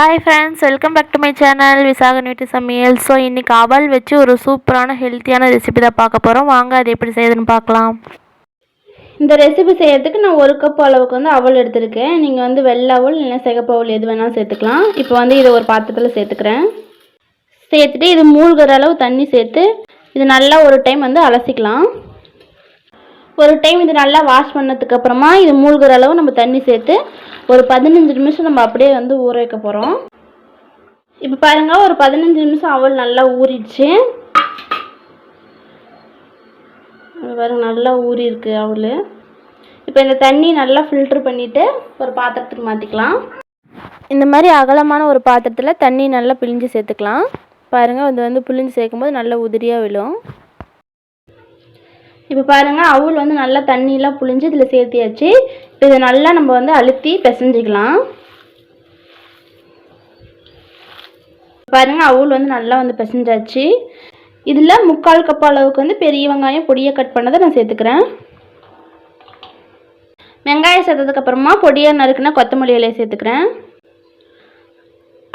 Hi friends welcome back to my channel Visakan வீட்டு சமையல் so இன்றைக்கி அவல் வச்சு ஒரு சூப்பரான ஹெல்த்தியான ரெசிபி தான் பார்க்க போகிறோம் வாங்க அது எப்படி செய்யுதுன்னு பார்க்கலாம். இந்த ரெசிபி செய்யறதுக்கு நான் ஒரு கப் அளவுக்கு வந்து அவல் எடுத்திருக்கேன். நீங்கள் வந்து வெள்ளை அவல் இல்லைன்னா சிகப்பு அவல் எது வேணாலும் சேர்த்துக்கலாம். இப்போ வந்து இதை ஒரு பாத்திரத்தில் சேர்த்துக்கிறேன். சேர்த்துட்டு இது மூழ்கிற அளவு தண்ணி சேர்த்து இது நல்லா ஒரு டைம் வந்து அலசிக்கலாம். ஒரு டைம் இது நல்லா வாஷ் பண்ணதுக்கு அப்புறமா இது மூழ்கிற அளவு நம்ம தண்ணி சேர்த்து ஒரு பதினஞ்சு நிமிஷம் நம்ம அப்படியே வந்து ஊற வைக்க போகிறோம் இப்போ பாருங்க ஒரு பதினஞ்சு நிமிஷம் அவள் நல்லா ஊறிடுச்சு. பாருங்கள் நல்லா ஊறி இருக்கு அவள் இப்போ இந்த தண்ணி நல்லா ஃபில்ட்ரு பண்ணிவிட்டு ஒரு பாத்திரத்துக்கு மாற்றிக்கலாம் இந்த மாதிரி அகலமான ஒரு பாத்திரத்தில் தண்ணி நல்லா பிழிஞ்சு சேர்த்துக்கலாம். பாருங்கள் இது வந்து பிழிஞ்சு சேர்க்கும்போது நல்லா உதிரியாக விழும். இப்போ பாருங்கள் அவுள் வந்து நல்லா தண்ணியெலாம் புழிஞ்சு இதில் சேர்த்தியாச்சு. இப்போ இதை நல்லா நம்ம வந்து அழுத்தி பிசைஞ்சிக்கலாம். பாருங்கள் அவுள் வந்து நல்லா வந்து பிசைஞ்சாச்சு. இதில் முக்கால் கப் அளவுக்கு வந்து பெரிய வெங்காயம் பொடியை கட் பண்ணதை நான் சேர்த்துக்கிறேன். வெங்காயம் சேர்த்ததுக்கப்புறமா பொடியாக நறுக்குனா கொத்தமல்லி இலையை சேர்த்துக்கிறேன்.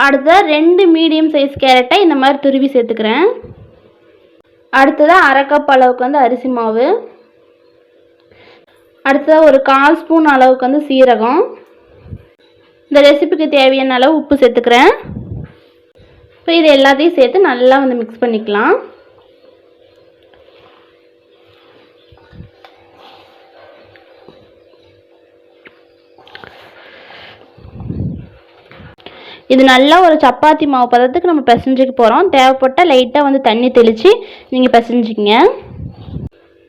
அடுத்த ரெண்டு மீடியம் சைஸ் கேரட்டை இந்த மாதிரி துருவி சேர்த்துக்கிறேன். அடுத்ததாக அரை கப் அளவுக்கு வந்து அரிசி மாவு. அடுத்ததாக ஒரு கால் ஸ்பூன் அளவுக்கு வந்து சீரகம். இந்த ரெசிபிக்கு தேவையான அளவு உப்பு சேர்த்துக்கிறேன். இப்போ இது எல்லாத்தையும் சேர்த்து நல்லா வந்து மிக்ஸ் பண்ணிக்கலாம். இது நல்லா ஒரு சப்பாத்தி மாவு பதத்துக்கு நம்ம பிசைஞ்சிக்க போகிறோம் தேவைப்பட்டால் லைட்டாக வந்து தண்ணி தெளித்து நீங்கள் பிசைஞ்சிக்கிங்க.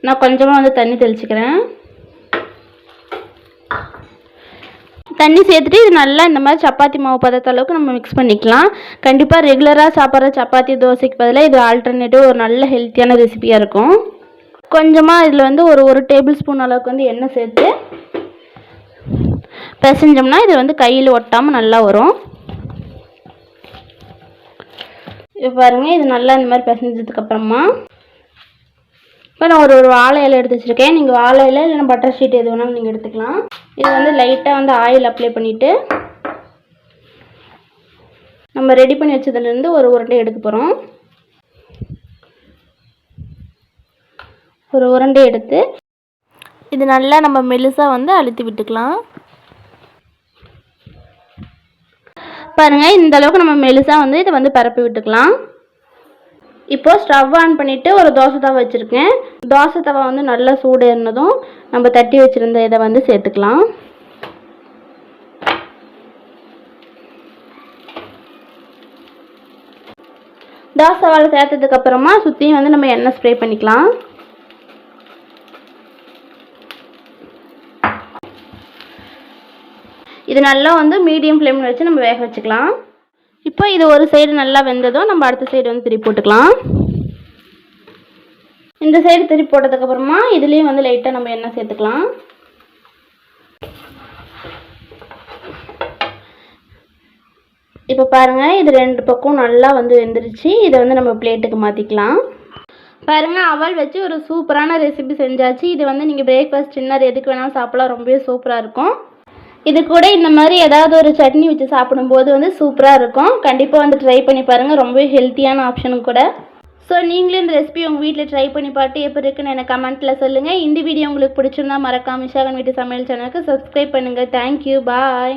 நான் கொஞ்சமாக வந்து தண்ணி தெளிச்சுக்கிறேன். தண்ணி சேர்த்துட்டு இது நல்லா இந்த மாதிரி சப்பாத்தி மாவு பதத்த அளவுக்கு நம்ம மிக்ஸ் பண்ணிக்கலாம். கண்டிப்பாக ரெகுலராக சாப்பிட்ற சப்பாத்தி தோசைக்கு பதிலாக இது ஆல்டர்னேட்டிவ் ஒரு நல்ல ஹெல்த்தியான ரெசிபியாக இருக்கும். கொஞ்சமாக இதில் வந்து ஒரு ஒரு டேபிள் ஸ்பூன் அளவுக்கு வந்து எண்ணெய் சேர்த்து பிசைஞ்சோம்னா இது வந்து கையில் ஒட்டாமல் நல்லா வரும். இப்போ பாருங்கள் இது நல்லா இந்த மாதிரி பிசைஞ்சதுக்கப்புறமா இப்போ நான் ஒரு ஒரு வாழை இலை எடுத்து வச்சுருக்கேன். நீங்கள் வாழை இலை இல்லைன்னா பட்டர் ஷீட் எது வேணாலும் நீங்கள் எடுத்துக்கலாம். இது வந்து லைட்டாக வந்து ஆயில் அப்ளை பண்ணிவிட்டு நம்ம ரெடி பண்ணி வச்சதுலேருந்து ஒரு உருண்டை எடுக்க போகிறோம் ஒரு உருண்டை எடுத்து இது நல்லா நம்ம மெலுசாக வந்து அழுத்தி விட்டுக்கலாம். பாருங்கள் இந்த அளவுக்கு நம்ம மெலுசாக வந்து இதை வந்து பரப்பி விட்டுக்கலாம். இப்போது ஸ்டவ் ஆன் பண்ணிவிட்டு ஒரு தோசை தவை வச்சுருக்கேன். தோசை தவா வந்து நல்லா சூடு இருந்ததும் நம்ம தட்டி வச்சுருந்த இதை வந்து சேர்த்துக்கலாம். தோசை வாழை சேர்த்ததுக்கப்புறமா சுற்றியும் வந்து நம்ம எண்ணெய் ஸ்ப்ரே பண்ணிக்கலாம். இது நல்லா வந்து மீடியம் ஃப்ளேமில் வச்சு நம்ம வேக வச்சுக்கலாம். இப்போ இது ஒரு சைடு நல்லா வெந்ததும் நம்ம அடுத்த சைடு வந்து திருப்பி போட்டுக்கலாம். இந்த சைடு திருப்பி போட்டதுக்கப்புறமா இதுலேயும் வந்து லைட்டாக நம்ம எண்ணெய் சேர்த்துக்கலாம். இப்போ பாருங்கள் இது ரெண்டு பக்கம் நல்லா வந்து வெந்துருச்சு. இதை வந்து நம்ம பிளேட்டுக்கு மாற்றிக்கலாம் பாருங்கள் அவல் வச்சு ஒரு சூப்பரான ரெசிபி செஞ்சாச்சு. இது வந்து நீங்கள் பிரேக்ஃபாஸ்ட் டின்னர் எதுக்கு வேணாலும் சாப்பிடலாம். ரொம்பவே சூப்பராக இருக்கும். இது கூட இந்த மாதிரி ஏதாவது ஒரு சட்னி வச்சு சாப்பிடும்போது வந்து சூப்பராக இருக்கும். கண்டிப்பாக வந்து ட்ரை பண்ணி பாருங்கள் ரொம்பவே ஹெல்த்தியான ஆப்ஷனும் கூட. ஸோ நீங்களும் இந்த ரெசிபி உங்கள் வீட்டில் ட்ரை பண்ணி பார்த்து எப்படி இருக்குன்னு எனக்கு கமெண்ட்டில் சொல்லுங்கள் இந்த வீடியோ உங்களுக்கு பிடிச்சிருந்தா மறக்காம விஷாகன் வீட்டு சமையல் சேனலுக்கு சப்ஸ்கிரைப் பண்ணுங்கள் தேங்க்யூ பாய்